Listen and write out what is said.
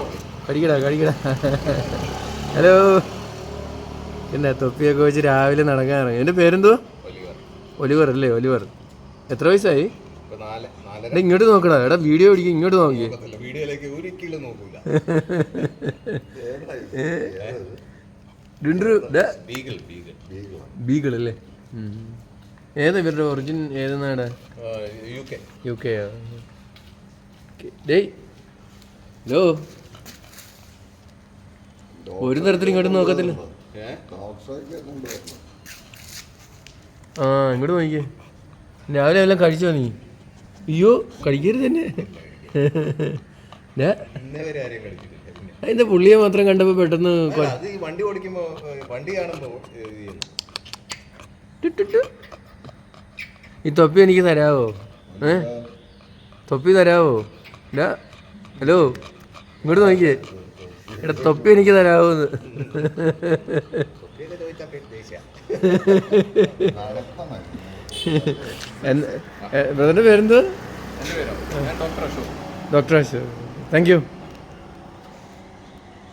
ഉള്ളൂ. കടിക്കടാ കടിക്കടാ ഹലോ. പിന്നെ തൊപ്പിയൊക്കെ വെച്ച് രാവിലെ നടക്കാൻ ഇറങ്ങി. എന്റെ പേരെന്തോ ഒലിവർ. ഒലിവർ അല്ലേ ഒലിവർ. എത്ര വയസ്സായി? എടാ ഇങ്ങോട്ട് നോക്കടാ. എടാ വീഡിയോ പിടിക്കും ഇങ്ങോട്ട് നോക്കിയേ. ബീഗിൾ അല്ലേ. ഏതാ ഇവരുടെ ഒറിജിൻ ഏതെന്നാടാ? നാടാ യു കെ. യു കെ ഡേയ് ഹലോ ഒരു തരത്തിലും ഇങ്ങോട്ട് നോക്കത്തില്ല. ആ ഇങ്ങോട്ട് നോക്കിയേ രാവിലെ എല്ലാം കഴിച്ചോ നീ? അയ്യോ കഴിക്കരുത് തന്നെ. അതിന്റെ പുള്ളിയെ മാത്രം കണ്ടപ്പോ പെട്ടെന്ന് വണ്ടി ഓടിക്കുമ്പോ വണ്ടി കാണുമ്പോ. ഈ തൊപ്പി എനിക്ക് തരാവോ? ഏ? തൊപ്പി തരാവോ? ഹലോ ഇങ്ങോട്ട് നോക്കിയേ. എടാ തൊപ്പി എനിക്ക് തരാവുന്ന്. എന്താ പേരെന്ത്? ഡോക്ടർ അശോക്. Thank you.